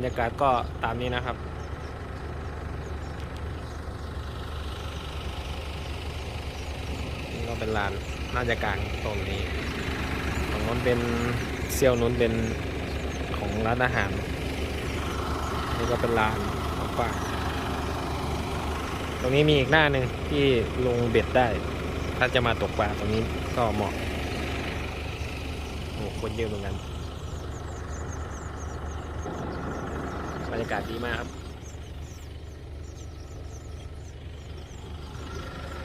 รยากาศก็ตามนี้นะครับ นี่ก็เป็นลานน่าจะกลางตรงนี้ตรงนู้นเป็นเซี่ยวนู้นเป็นของร้านอาหาร นี่ก็เป็นลานกว้างตรงนี้มีอีกหน้าหนึ่งที่ลงเบ็ดได้ ถ้าจะมาตกปลาตรงนี้ก็เหมาะโอ้คนเยอะเหมือนกัน รยากาศดีมากครับ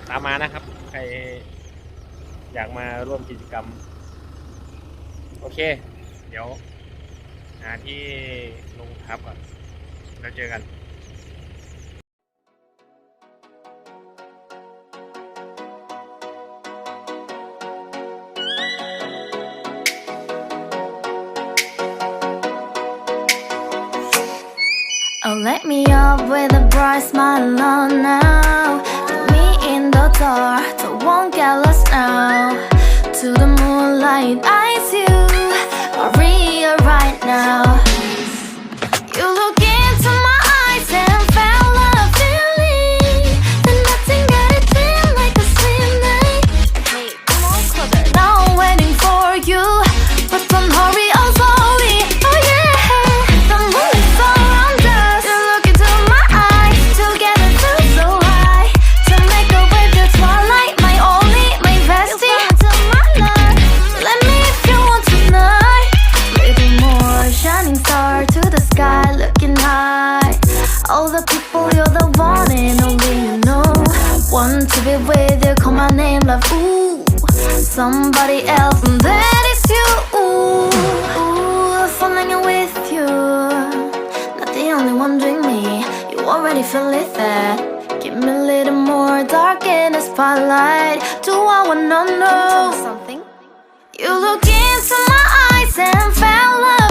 ตามมานะครับ ใครอยากมาร่วมกิจกรรม โอเค เดี๋ยวหาที่ลงทับก่อนแล้วเจอกัน Me up with a bright smile on now. Put me in the dark, so won't get lost now. To the moonlight, eyes you, Maria, right now. You look with you, call my name, love. Ooh, somebody else, and that is you. Ooh, ooh, falling in with you. Not the only one doing me. You already feel it there. Give me a little more dark in the spotlight. Do I wanna know something? You look into my eyes and felt a feeling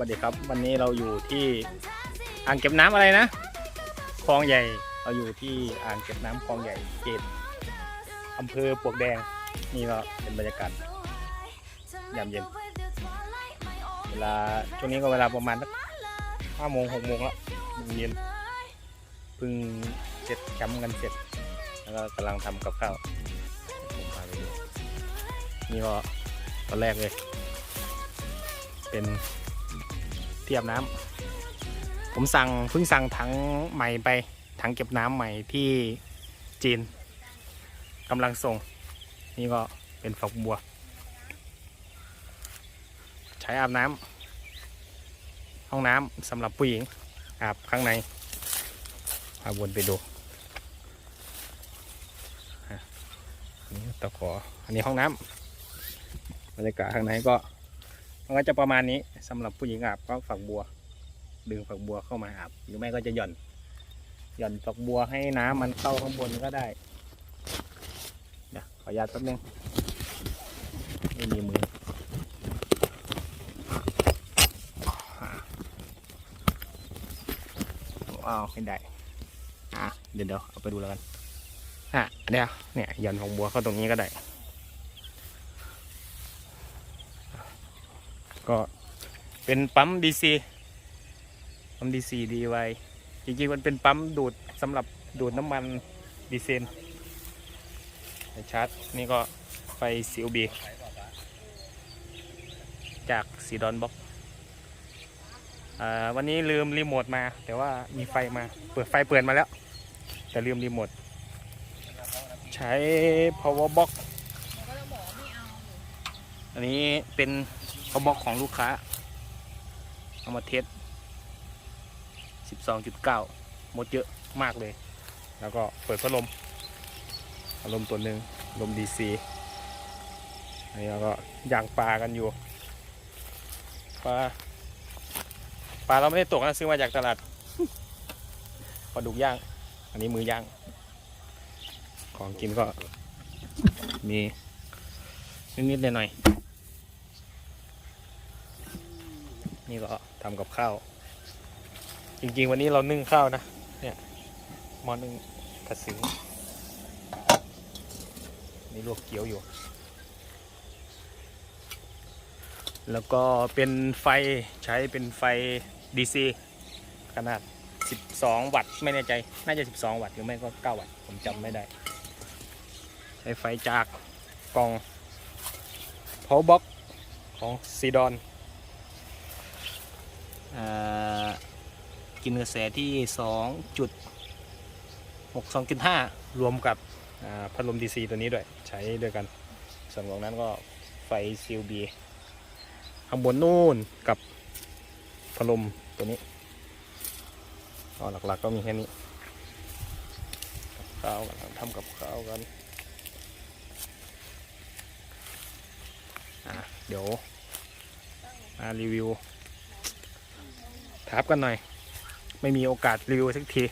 สวัสดีครับ วันนี้เราอยู่ที่อ่างเก็บน้ำอะไรนะคลองใหญ่เราอยู่ที่อ่างเก็บน้ำคลองใหญ่เขตอำเภอปลวกแดงนี่ก็เป็นบรรยากาศยามเย็น เวลาช่วงนี้ก็เวลาประมาณห้าโมงหกโมงแล้วเย็นเพิ่งเสร็จแคมป์กันเสร็จแล้วก็กำลังทำกับข้าวผมพาไปดูนี่ก็ตอนแรกเลย เป็น เทียบน้ำผมสั่งเพิ่งสั่งถังใหม่ไปถังเก็บน้ำใหม่ที่จีนกำลังส่ง นี่ก็เป็นฝักบัว ใช้อาบน้ำห้องน้ำสำหรับผู้หญิงอาบข้างในพาวนไปดูนนี่ตะขอ อันนี้ห้องน้ำบรรยากาศข้างในก็ มันก็จะประมาณนี้สำหรับผู้หญิงอาบก็ฝักบัว ดึงฝักบัวเข้ามาอาบหรือไม่ก็จะหย่อน หย่อนฝักบัวให้น้ำมันเข้าข้างบนก็ได้เดี๋ยวขออนุญาตแป๊บนึงไม่มีมือว้าวไม่ได้ อะ เดี๋ยวเดี๋ยวเอาไปดูแล้วกัน อะ เดี๋ยว เนี่ยหย่อนฝักบัวเข้าตรงนี้ก็ได้ ก็เป็นปั๊มดีซีปั๊มดีซีดีไวจริงๆมันเป็นปั๊มดูดสำหรับดูดน้ำมันดีเซลชาร์จนี่ก็ไฟซีบีจากสีดอนบ็อกอวันนี้ลืมรีโมทมา แต่ว่ามีไฟมา เปิดไฟเปิดมาแล้ว แต่ลืมรีโมทใช้ power box อันนี้เป็น เขาบอกของลูกค้า เอามาเทส12.9หมดเยอะมากเลย แล้วก็เปิดพัดลมพัดลมตัวหนึ่งลม DC อันนี้เราก็ย่างปลากันอยู่ ปลา ปลาเราไม่ได้ตกนะซื้อมาจากตลาดปลาดุกย่าง อันนี้มือย่าง ของกินก็มีนิดๆหน่อยๆ นี่ก็ทำกับข้าว จริงๆวันนี้เรานึ่งข้าวนะ เนี่ยมอนึ่งกระสิงนี่ลวกเกี๊ยวอยู่ แล้วก็เป็นไฟใช้เป็นไฟ DC ขนาด 12 วัตต์ไม่แน่ใจ น่าจะ 12 วัตต์หรือไม่ก็ 9 วัตต์ผมจำไม่ได้ ใช้ไฟจากกล่อง power box ของซีดอน กินกระแสที่2.6 2.5รวมกับพัดลม DC ตัวนี้ด้วย ใช้ด้วยกัน ส่วนของนั้นก็ไฟ CLB ข้างบนนู่นกับพัดลมตัวนี้ก็หลักๆก็มีแค่นี้ข้าวกันทำกับข้าวกันเดี๋ยวมารีวิว ทับกันหน่อย ไม่มีโอกาสรีวิวสักที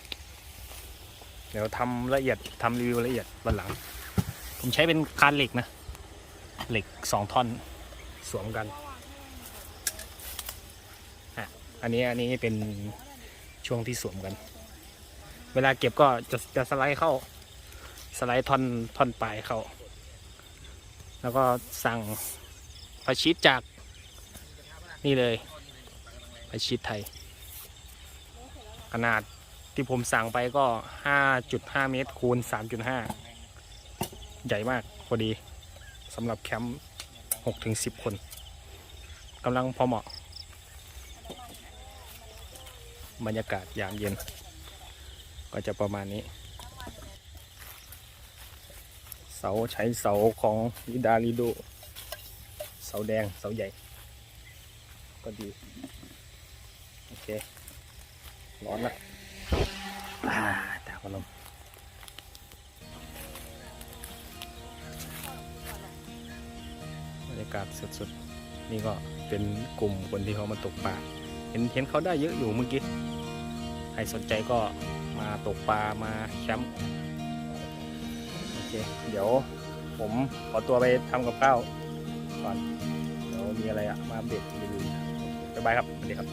เดี๋ยวทำละเอียดทำรีวิวละเอียดวันหลัง ผมใช้เป็นคานเหล็กนะ เหล็กสองท่อนสวมกันอะอันนี้อันนี้เป็นช่วงที่สวมกัน เวลาเก็บก็จะจะสไลด์เข้า สไลด์ท่อนท่อนปลายเข้า แล้วก็สั่งพาชีตจากนี่เลยพาชีตไทย นาดที่ผมสั่งไปก็ 5.5 เมตรคูณ 3.5 ใหญ่มากพอดีสำหรับแคมป์6-10 คนกำลังพอเหมาะ บรรยากาศยามเย็น ก็จะประมาณนี้ เสาใช้เสาของลิดาลิโดเสาแดงเสาใหญ่ ก็ดี โอเค ร้อนละอ่าตากพัดลมบรรยากาศสุดๆ นี่ก็เป็นกลุ่มคนที่เขามาตกปลา เห็นเห็นเขาได้เยอะอยู่เมื่อกี้ ใครสนใจก็มาตกปลามาแคมป์โอเค เดี๋ยวผมขอตัวไปทำกับข้าวก่อน เดี๋ยวมีอะไรอะมาอัปเดตรีวิวบ๊ายบายครับสวัสดีครับ